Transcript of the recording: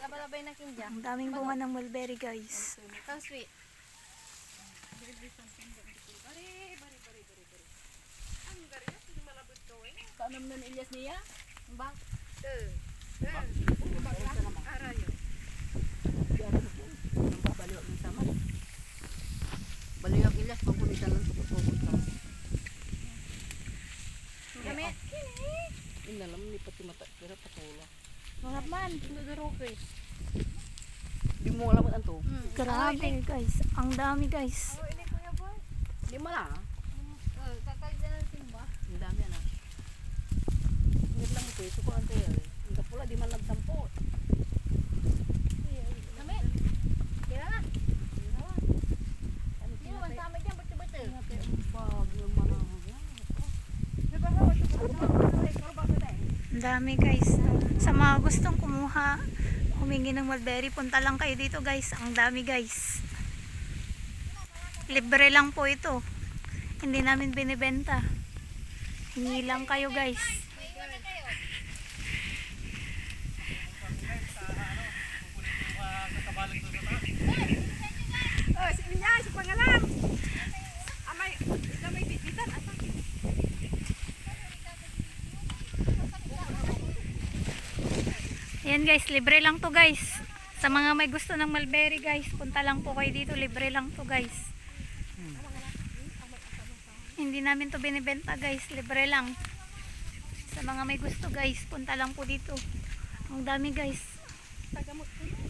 Labalabay na kinja. Ang daming bunga ng mulberry guys. Ang sweet. Tanam na ni Ilyas niya. Ba? Baliw ang sama. Baliw ang Ilyas pagkulitan ng tukot-tukot ka. Kami. Inalam ni pati mata kira patula. Mga man. Eh. Di mo alam ang to. Hmm. Grabe guys. Ang dami guys. Ini kuya boy? Di mo lang. Oh, ng simba. Ang dami na. Ngit lang ito. Ito ko ang tayo. Ang kapula di man nagsampo. Kami. Kira na. Ano Hindi naman sama dyan. Bato-bato. Bag ng mga Ang dami guys. Sa mga gustong kumuha, humingi ng mulberry, punta lang kayo dito guys. Ang dami guys. Libre lang po ito. Hindi namin binibenta. Hingi lang kayo guys. Ayan guys, libre lang to guys. Sa mga may gusto ng mulberry guys, punta lang po kayo dito. Libre lang to guys. Hindi namin to binibenta guys. Libre lang. Sa mga may gusto guys, punta lang po dito. Ang dami guys. Tagamot ko